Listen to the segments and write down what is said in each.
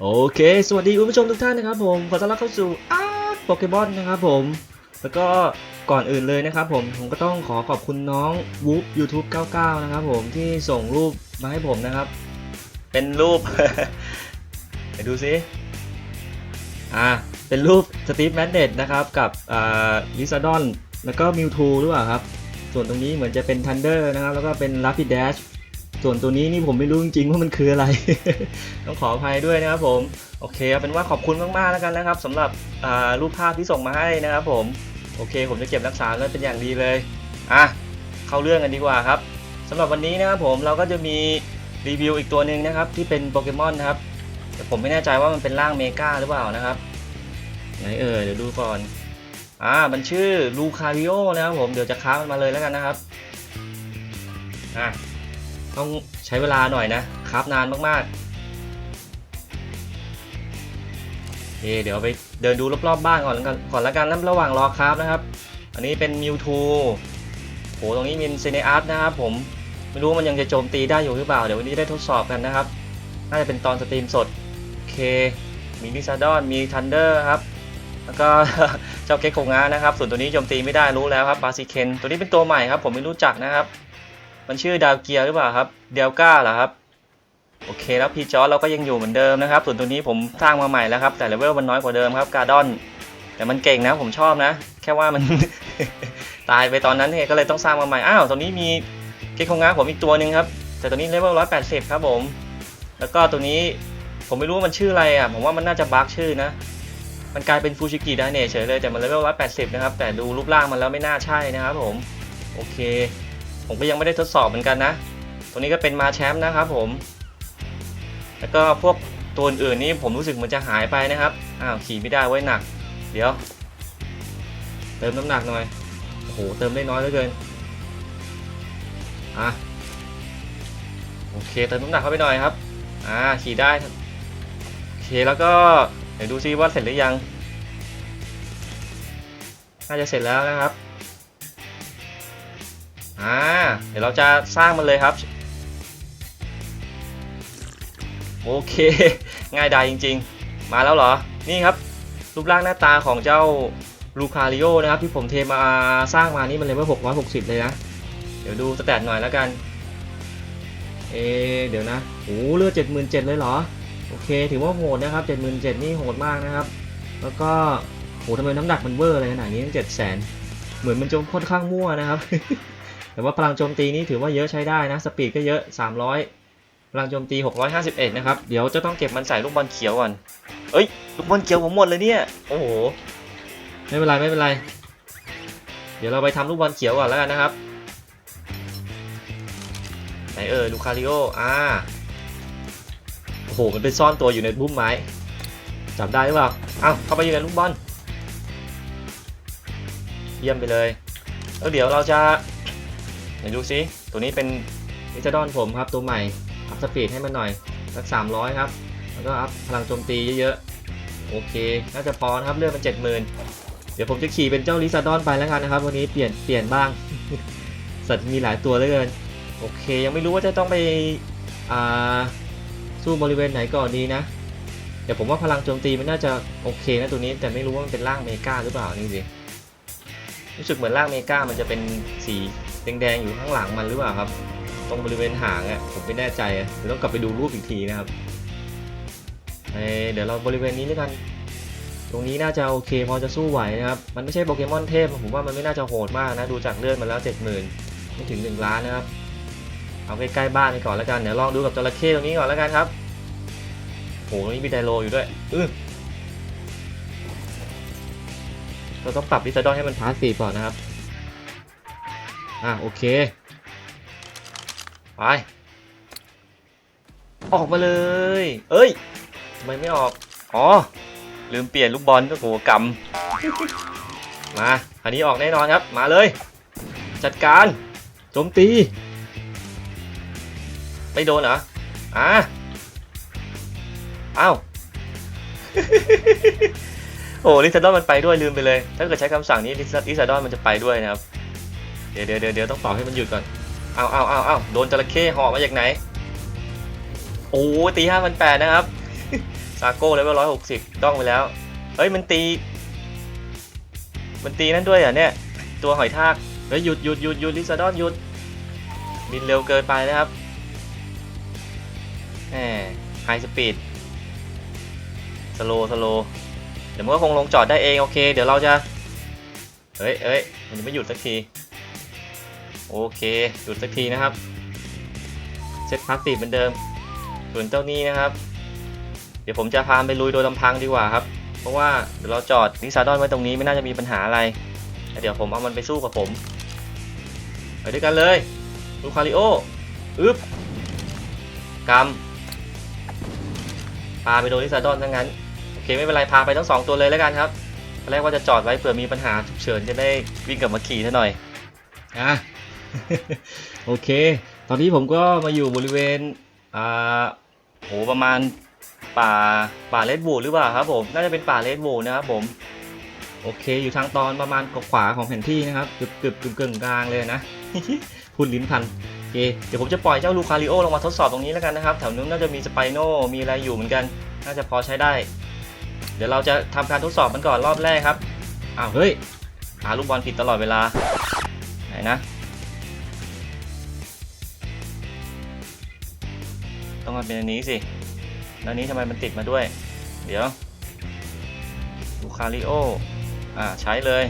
โอเค สวัสดีคุณผู้ชมทุกท่านนะครับผมขอต้อนรับเข้าสู่อาร์ตโปเกมอนนะครับผม แล้วก็ก่อนอื่นเลยนะครับผมผมก็ต้องขอขอบคุณน้องวูฟ YouTube 99 นะครับผมที่ส่งรูปมาให้ผมนะครับ เป็นรูป ไปดูซิอ่าเป็นรูปสตีฟแมนเดตนะครับกับอ่าลิซาดอนแล้วก็มิวทูหรือเปล่าครับ ส่วนตรงนี้เหมือนจะเป็นทันเดอร์นะครับ แล้วก็เป็นลัฟฟี่แดช ส่วนตัวนี้นี่ผมไม่รู้จริงๆว่ามันคืออะไร ต้องขออภัยด้วยนะครับผม โอเคเอาเป็นว่าขอบคุณมากๆแล้วกันนะครับสำหรับรูปภาพที่ส่งมาให้นะครับผม โอเค ผมจะเก็บรักษาไว้เป็นอย่างดีเลย อะ เข้าเรื่องกันดีกว่าครับสำหรับวันนี้นะครับผมเราก็จะมีรีวิวอีกตัวหนึ่งนะครับที่เป็นโปเกมอนนะครับแต่ผมไม่แน่ใจว่ามันเป็นร่างเมกาหรือเปล่านะครับไหนเออเดี๋ยวดูก่อนอ่ามันชื่อลูคาริโอนะครับผมเดี๋ยวจะค้ามันมาเลยแล้วกันนะครับอะ ต้องใช้เวลาหน่อยนะคราฟนานมากๆโอเเดี๋ยวไปเดินดูรอบๆบ้านก่อนแล้วกันก่อนล้วกันแล้วระหว่างรอคราฟนะครับ อันนี้เป็นมิวทูโหตรงนี้มีเซเนอาร์ตนะครับผมไม่รู้มันยังจะโจมตีได้อยู่หรือเปล่า เดี๋ยววันนี้ได้ทดสอบกันนะครับ น่าจะเป็นตอนสตรีมสดโอเค มีลิซาดอนมีทันเดอร์ครับ แล้วก็เจ้าเค้กโคงานะครับ ส่วนตัวนี้โจมตีไม่ได้รู้แล้วครับบาซิเคน ตัวนี้เป็นตัวใหม่ครับ ผมไม่รู้จักนะครับ มันชื่อดาวเกียร์หรือเปล่าครับเดลก้าเหรอครับโอเคแล้วพีจอร์เราก็ยังอยู่เหมือนเดิมนะครับ ส่วนตัวนี้ผมสร้างมาใหม่แล้วครับ แต่เลเวลมันน้อยกว่าเดิมครับการ์ดอน แต่มันเก่งนะผมชอบนะ แค่ว่ามัน ตายไปตอนนั้นเองก็เลยต้องสร้างมาใหม่อ้าวตรงนี้มีเกคงาผมอีกตัวหนึ่งครับ แต่ตัวนี้เลเวล180ครับผม แล้วก็ตัวนี้ผมไม่รู้ว่ามันชื่ออะไรอะผมว่ามันน่าจะบั๊กชื่อนะ มันกลายเป็นฟูชิกิดาเนเฉยเลยแต่มันเลเวล180นะครับแต่ดูรูปร่างมันแล้วไม่น่าใช่นะครับผมโอเค ผมก็ยังไม่ได้ทดสอบเหมือนกันนะ ตัวนี้ก็เป็นมาแชมป์นะครับผม แล้วก็พวกตัวอื่นนี่ผมรู้สึกมันจะหายไปนะครับ อ้าวขี่ไม่ได้ไว้หนัก เดี๋ยว เติมน้ำหนักหน่อย โอ้โห เติมได้น้อยเหลือเกิน อะ โอเค เติมน้ำหนักเข้าไปหน่อยครับ อ่า ขี่ได้ โอเค แล้วก็เดี๋ยวดูซิว่าเสร็จหรือยัง น่าจะเสร็จแล้วนะครับ อ่า เดี๋ยวเราจะสร้างมันเลยครับ โอเค ง่ายดายจริง ๆ มาแล้วเหรอ นี่ครับ รูปร่างหน้าตาของเจ้าลูคาริโอนะครับ ที่ผมเทมาสร้างมานี่มันเลยว่า660 เลยนะ เดี๋ยวดูสแตทหน่อยแล้วกัน เอเดี๋ยวนะโอ้เลือด77,000เลยเหรอ โอเค ถือว่าโหดนะครับ 77,000นี่โหดมากนะครับ แล้วก็โหทำไมน้ำหนักมันเวอร์อะไรขนาดนี้ตั้ง700,000เหมือนมันจมค่อนข้างมั่วนะครับ แต่ว่าพลังโจมตีนี่ถือว่าเยอะใช้ได้นะ สปีดก็เยอะ 300 พลังโจมตี 651 นะครับ เดี๋ยวจะต้องเก็บมันใส่ลูกบอลเขียวก่อน เอ้ย ลูกบอลเขียวผมหมดเลยเนี่ย โอ้โห ไม่เป็นไรไม่เป็นไร เดี๋ยวเราไปทำลูกบอลเขียวก่อนแล้วกันนะครับ ไหนเออลูคาริโอ อ่า โอ้โห มันเป็นซ่อนตัวอยู่ในบุ้มไม้ จับได้หรือเปล่าเอ้าเข้าไปอยู่ในลูกบอล เยี่ยมไปเลยแล้วเดี๋ยวเราจะ ไหนดูซิตัวนี้เป็นนิจดอนผมครับตัวใหม่ อัพสปีดให้มันหน่อยสัก300 ครับ แล้วก็อัพพลังโจมตีเยอะๆ โอเค น่าจะพอนะครับ เลือดมัน70,000เดี๋ยวผมจะขี่เป็นเจ้าลิซาดอนไปแล้วกันนะครับ วันนี้เปลี่ยนเปลี่ยนบ้าง สัตว์มีหลายตัวเหลือเกิน โอเค ยังไม่รู้ว่าจะต้องไปอ่าสู้บริเวณไหนก่อนดีนะเดี๋ยวผมว่าพลังโจมตีมันน่าจะโอเคนะตัวนี้ แต่ไม่รู้ว่ามันเป็นร่างเมกาหรือเปล่านี่สิรู้สึกเหมือนร่างเมกามันจะเป็นสี แดงๆอยู่ข้างหลังมันหรือเปล่าครับ ตรงบริเวณหางอะผมไม่แน่ใจอะเดี๋ยวต้องกลับไปดูรูปอีกทีนะครับเเดี๋ยวเราบริเวณนี้ด้วยกัน ตรงนี้น่าจะโอเคพอจะสู้ไหวนะครับ มันไม่ใช่โปเกมอนเทพผมว่ามันไม่น่าจะโหดมากนะ ดูจากเลือดมันแล้วเจ็ดหมื่นไม่ถึงหนึ่งล้านนะครับ เอาใกล้ๆบ้านไปก่อนแล้วกัน เดี๋ยวลองดูกับจระเข้ตรงนี้ก่อนแล้วกันครับโหตรงนี้มีไดโลอยู่ด้วยอือเราต้องปรับดิสดอนให้มันพาสซีก่อนนะครับ อะโอเค ไป ออกมาเลย เอ้ยทำไมไม่ออก อ๋อ ลืมเปลี่ยนลูกบอลก็โหกำมาอันนี้ออกแน่นอนครับ มาเลย จัดการโจมตี ไม่โดนเหรอ อ่าอ้าวโอ้ลิซาดอนมันไปด้วยลืมไปเลย ถ้าเกิดใช้คำสั่งนี้ลิซาลิซาดอนมันจะไปด้วยนะครับ ดี๋ยวเดี๋ยวเดี๋ยวต้องเป่าให้มันหยุดก่อน เอาเอาเอาเอาโดนจระเข้หาะมาจากไหน โอ้ตีห้าพันแปดนะครับ ซาโก้เลเวลร้อยหกสิบด้องไปแล้ว เฮ้ยมันตี มันตีนั่นด้วยเหรอะเนี่ย ตัวหอยทาก เฮ้ยหยุดหยุดหยุดหยุดลิซาดอนหยุด บินเร็วเกินไปนะครับแหมไฮสปีด สโลสโลเดี๋ยวมันก็คงลงจอดได้เอง โอเค เดี๋ยวเราจะ เฮ้ยเฮ้ยมันไม่หยุดสักที โอเคหยุดสักทีนะครับเซตพาสตีฟเหมือนเดิม ส่วนเจ้านี้นะครับ เดี๋ยวผมจะพาไปลุยโดยลำพังดีกว่าครับ เพราะว่าเดี๋ยวเราจอดลิซาดอนไว้ตรงนี้ไม่น่าจะมีปัญหาอะไรแต่เดี๋ยวผมเอามันไปสู้กับผมไปด้วยกันเลยลูคาริโออึ๊บกำพาไปโดนลิซาดอนทั้งนั้นโอเคไม่เป็นไรพาไปทั้งสองตัวเลยแล้วกันครับตอนแรกว่าจะจอดไว้เผื่อมีปัญหาฉุกเฉินจะได้วิ่งกลับมาขี่ซะหน่อยอะ โอเค ตอนนี้ผมก็มาอยู่บริเวณ อ่า โห ประมาณป่า ป่าเลดบูหรือเปล่าครับผม น่าจะเป็นป่าเลดบูนะครับผม โอเค อยู่ทางตอนประมาณขวาของแผนที่นะครับ เกือบเกือบกึ่งกึ่งกลางเลยนะพูดลิ้นพันโอเค เดี๋ยวผมจะปล่อยเจ้าลูคาริโอลงมาทดสอบตรงนี้แล้วกันนะครับ แถวนู้นน่าจะมีสไปโน มีอะไรอยู่เหมือนกัน น่าจะพอใช้ได้ เดี๋ยวเราจะทำการทดสอบมันก่อนรอบแรกครับ อ้าว เฮ้ย หาลูกบอลผิดตลอดเวลา ไหนนะ ต้องมาเป็นอันนี้สิ แล้วนี้ทำไมมันติดมาด้วย เดี๋ยวลูคาริโอ อ่า ใช้เลย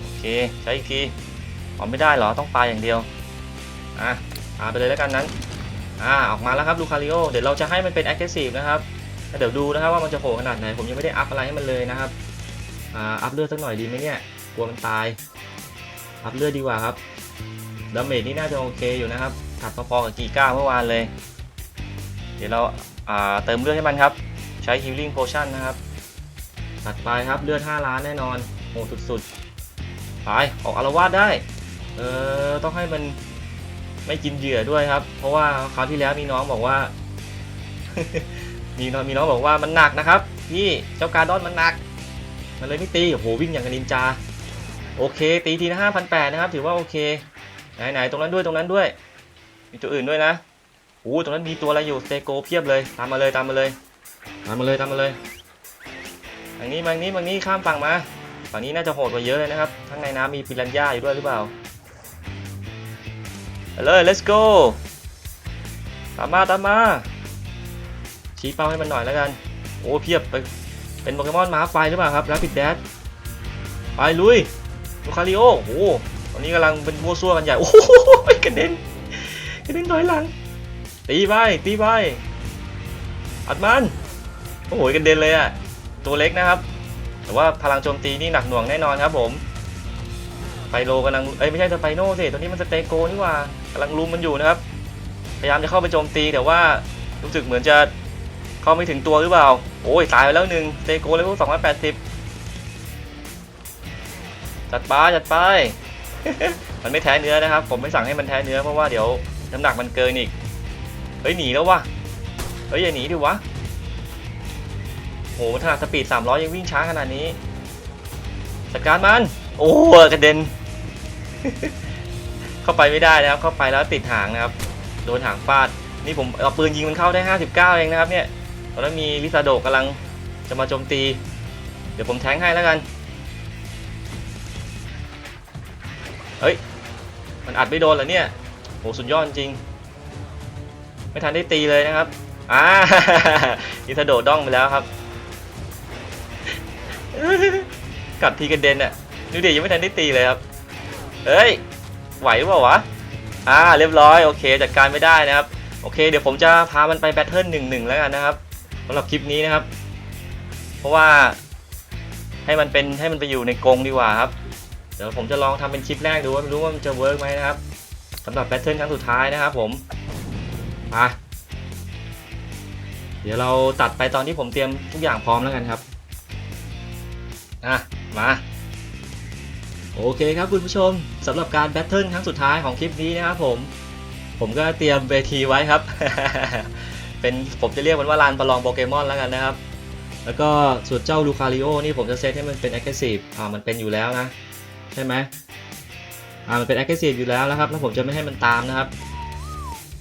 โอเค ใช้อีกทีอ๋อไม่ได้เหรอ ต้องปลาอย่างเดียว อะปาไปเลยแล้วกันนั้น อ่า ออกมาแล้วครับลูคาริโอ เดี๋ยวเราจะให้มันเป็น aggressive นะครับเดี๋ยวดูนะครับว่ามันจะโหดขนาดไหน ผมยังไม่ได้อัพอะไรให้มันเลยนะครับ อ่า อัพเลือดสักหน่อยดีไหมเนี่ย กลัวมันตาย อัพเลือดดีกว่าครับดาเมจนี่น่าจะโอเคอยู่นะครับ ถัดพอๆกับกีก้าเมื่อวานเลย เดี๋ยวเราาเติมเลือดให้มันครับ ใช้ healing potion นะครับ ตัดไปครับเลือด 5 ล้านแน่นอนโหดสุดๆ ไป ออกอารวาสได้ เออต้องให้มันไม่กินเหยื่อด้วยครับ เพราะว่าคราวที่แล้วมีน้องบอกว่า มีน้องมีน้องบอกว่ามันหนักนะครับพี่เจ้าการดอนมันหนัก มันเลยไม่ตีโอ้โหวิ่งอย่างกับนินจา โอเค ตีทีละห้าพันแปดนะครับ ถือว่าโอเค ไหนไหนตรงนั้นด้วยตรงนั้นด้วย มีตัวอื่นด้วยนะโอ้ตรงนั้นมีตัวอะไรอยู่สเตโกเพียบเลย ตามมาเลยตามมาเลย ตามมาเลยตามมาเลยทางนี้มาทางนี้มาทางนี้ข้ามฝั่งมา ฝั่งนี้น่าจะโหดกว่าเยอะเลยนะครับ ข้างในน้ำมีปิรันย่าอยู่ด้วยหรือเปล่าไปเลย let's go ตามมาตามมา ชี้เป้าให้มันหน่อยแล้วกัน โอ้เพียบไปเป็นโปเกมอนม้าไฟหรือเปล่าครับ Rapid Dash ไปลุยลูคาริโอโอ้โหตอนนี้กำลังเป็นมัวซั่วกันใหญ่ โอ้โหกระเด็น กระเด็นถอยหลัง ตีไปตีไปอัดมันโอ้โหกระเด็นเลยอะตัวเล็กนะครับ แต่ว่าพลังโจมตีนี่หนักหน่วงแน่นอนครับผมไฟโลกำลังเอ้ยไม่ใช่สไปโน่สิตัวนี้มันสเตโกนี่หว่ากำลังลุมมันอยู่นะครับ พยายามจะเข้าไปโจมตีแต่ว่ารู้สึกเหมือนจะเข้าไม่ถึงตัวหรือเปล่า โอ้ยตายไปแล้วหนึ่งสเตโกเลเวลสองร้อยแปดสิบจัดไปจัดไป มันไม่แท้เนื้อนะครับ ผมไม่สั่งให้มันแท้เนื้อเพราะว่าเดี๋ยว น้ำหนักมันเกินอีก เฮ้ยหนีแล้ววะเฮ้ยอย่าหนีดิวะโหถ้าดสปีด300 ยังวิ่งช้าขนาดนี้จัดการมัน โอ้กระเด็น เข้าไปไม่ได้นะครับ เข้าไปแล้วติดหางนะครับ โดนหางฟาด นี่ผมเอาปืนยิงมันเข้าได้ 59 เองนะครับเนี่ย ตอนนั้นมีลิซาโดกำลังจะมาโจมตี เดี๋ยวผมแทงให้แล้วกัน เฮ้ย มันอัดไม่โดนเหรอเนี่ย หสุดยอดจริง ไม่ทันได้ตีเลยนะครับอ่าลิซาโดดด้องไปแล้วครับกัดทีกระเด็นอะดูดิยังไม่ทันได้ตีเลยครับเฮ้ยไหวหรือเปล่าวะอ่าเรียบร้อยโอเคจัดการไม่ได้นะครับ โอเค เดี๋ยวผมจะพามันไปแบทเทิลหนึ่งหนึ่งแล้วกันนะครับสำหรับคลิปนี้นะครับ เพราะว่าให้มันเป็นให้มันไปอยู่ในกรงดีกว่าครับ เดี๋ยวผมจะลองทำเป็นคลิปแรกดูว่าไม่รู้ว่ามันจะเวิร์กไหมนะครับ สำหรับแบทเทิลครั้งสุดท้ายนะครับผมไปเดี๋ยวเราตัดไปตอนที่ผมเตรียมทุกอย่างพร้อมแล้วกันครับอะมาโอเคครับคุณผู้ชมสำหรับการแบทเทิลครั้งสุดท้ายของคลิปนี้นะครับผม ผมก็เตรียมเวทีไว้ครับ เป็นผมจะเรียกมันว่าลานประลองโปเกมอนแล้วกันนะครับ แล้วก็ส่วนเจ้าลูคาริโอนี่ผมจะเซตให้มันเป็น aggressive อ่ามันเป็นอยู่แล้วนะ ใช่ไหม อ่ามันเป็น aggressive อยู่แล้วนะครับ แล้วผมจะไม่ให้มันตามนะครับ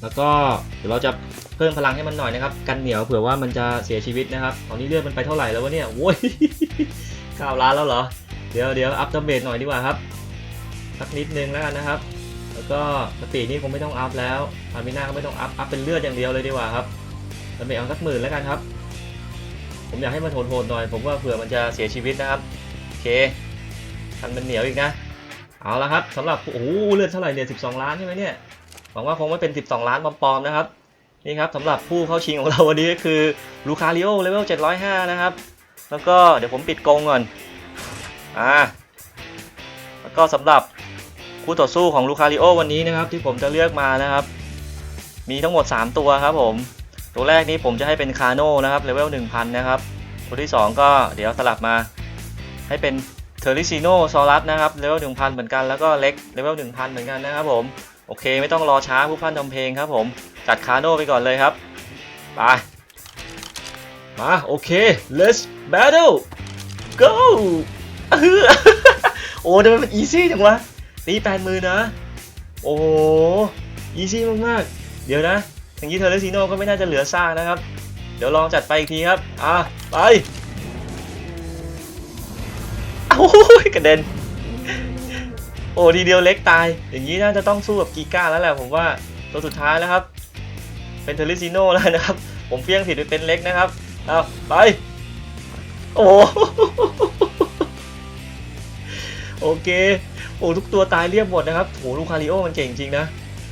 แล้วก็เดี๋ยวเราจะเพิ่มพลังให้มันหน่อยนะครับ กันเหนียวเผื่อว่ามันจะเสียชีวิตนะครับ ตอนนี้เลือดมันไปเท่าไหร่แล้ววะเนี่ยโว้ยเก้าล้านแล้วเหรอ เดี๋ยวเดี๋ยวอัพดาเมจหน่อยดีกว่าครับ สักนิดนึงแล้วกันนะครับ แล้วก็สปีดนี่คงไม่ต้องอัพแล้วอามิน่าก็ไม่ต้องอัพ อัพเป็นเลือดอย่างเดียวเลยดีกว่าครับดาเมจเอาสักหมื่นแล้วกันครับ ผมอยากให้มันโหดๆหน่อย ผมว่าเผื่อมันจะเสียชีวิตนะครับ โอเคคันมันเหนียวอีกนะ เอาละครับสำหรับโอ้โหเลือดเท่าไหร่เนี่ย12ล้านใช่ไหมเนี่ยหวังว่าคงไม่เป็น 12 ล้านปลอมๆนะครับนี่ครับสำหรับผู้เข้าชิงของเราวันนี้ก็คือลูคาริโอเลเวล705 นะครับ แล้วก็เดี๋ยวผมปิดกงก่อนอ่าแล้วก็สำหรับคู่ต่อสู้ของลูคาริโอวันนี้นะครับ ที่ผมจะเลือกมานะครับ มีทั้งหมด 3 ตัวครับผม ตัวแรกนี้ผมจะให้เป็นคาโน่นะครับเลเวล1000 นะครับ ตัวที่ 2 ก็เดี๋ยวสลับมาให้เป็น เทอริซิโนซอรัสนะครับเลเวล1000 เหมือนกันแล้วก็เล็กเลเวล1000 เหมือนกันนะครับผม โอเคไม่ต้องรอช้าผู้พันทำเพลงครับผม จัดคาโน่ไปก่อนเลยครับ ไป มา โอเค let's battle go อื้อโอ้ทำไมมันอีซี่จังวะตีแปดมือนะ โอ้อีซี่มากๆ เดี๋ยวนะอย่างนี้เทอร์เรซิโนก็ไม่น่าจะเหลือซากนะครับ เดี๋ยวลองจัดไปอีกทีครับ อะ ไป อ้ยกระเด็น โอ้ทีเดียวเล็กตาย อย่างนี้น่าจะต้องสู้กับกีก้าแล้วแหละผมว่าตัวสุดท้ายแล้วครับ เป็นเทอริซิโนแล้วนะครับ ผมเฟี้ยงผิดไปเป็นเล็กนะครับเอาไป โอ้โอเค โอ้ทุกตัวตายเรียบหมดนะครับโหลูคาริโอมันเก่งจริงนะ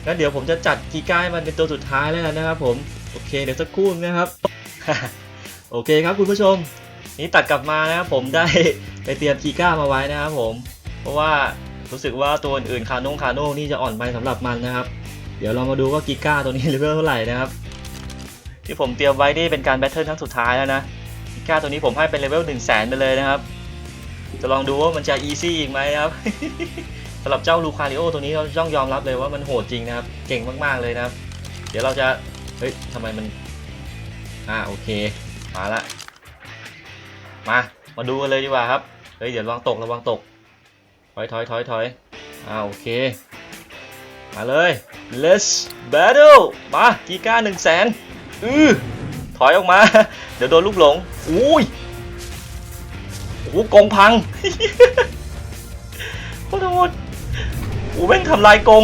งั้นเดี๋ยวผมจะจัดกีก้ามันเป็นตัวสุดท้ายแล้วนนะครับ ผม โอเค เดี๋ยวสักครู่นะครับ โอเคครับคุณผู้ชม นี่ตัดกลับมานะครับผมได้ ไปเตรียมกีก้ามาไว้นะครับผม เพราะว่ารู้สึกว่าตัวอื่นคาโนงคาโน่นี่จะอ่อนไปสำหรับมันนะครับ เดี๋ยวเรามาดูว่ากิก้าตัวนี้เลเวลเท่าไหร่นะครับ ที่ผมเตรียมไว้นี่เป็นการแบทเทิลครั้งสุดท้ายแล้วนะกิก้าตัวนี้ผมให้เป็นเลเวล1 0 0 0 0แสนไปเลยนะครับ จะลองดูว่ามันจะอีซี่อีกไหมครับสำหรับเจ้าลูคาริโอตัวนี้เราต้องยอมรับเลยว่ามันโหดจริงนะครับ เก่งมากๆเลยนะครับ เดี๋ยวเราจะ เฮ้ยทำไมมัน อ่าโอเค มาละ มา มาดูกันเลยดีกว่าครับ เฮ้ยเดี๋ยวระวังตกระวังตก ถอยถอยถอยถอยอ่าโอเค มาเลย let's battle มากีก้าหนึ่งแสนอือถอยออกมา เดี๋ยวโดนลูกหลง อุ้ยโอ้โหกงพังโคตรโหดโอ้แม่งทำลายกง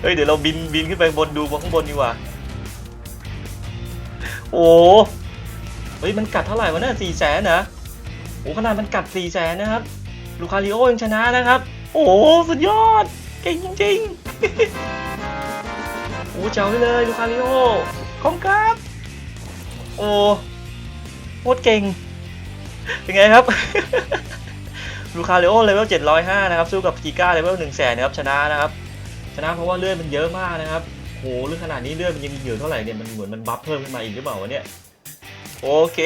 เฮ้ยเดี๋ยวเราบินบินขึ้นไปบนดูบนข้างบนดีกว่า โอ้ ฮ้ยมันกัดเท่าไหร่วะเนี่ยสี่แสนนะโอ้ขนาดมันกัดสี่แสนนะครับ ลูคาริโอยังชนะนะครับ โอ้สุดยอด เก่งจริงๆโอ้เจ๋งไปเลย ลูคาริโอขอบครับ โอ้โคตรเก่งเป็นไงครับลูคาริโอเลเวล705 นะครับ สู้กับกีก้าเลเวล1 0 0 0 0แสนนะครับ ชนะนะครับ ชนะเพราะว่าเลือดมันเยอะมากนะครับ โหเลือดขนาดนี้เลือดมันยังอยู่เท่าไหร่เนี่ย มันเหมือนมันบัฟเพิ่มขึ้นมาอีกหรือเปล่าวะเนี่ย โอเค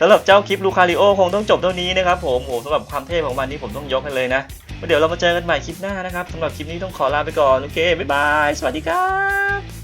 สำหรับเจ้าคลิปลูคาริโอคงต้องจบเท่านี้นะครับผมโอ้สำหรับความเท่ของมันนี้ผมต้องยกให้เลยนะเดี๋ยวเรามาเจอกันใหม่คลิปหน้านะครับสำหรับคลิปนี้ต้องขอลาไปก่อน โอเค บ๊ายบาย สวัสดีครับ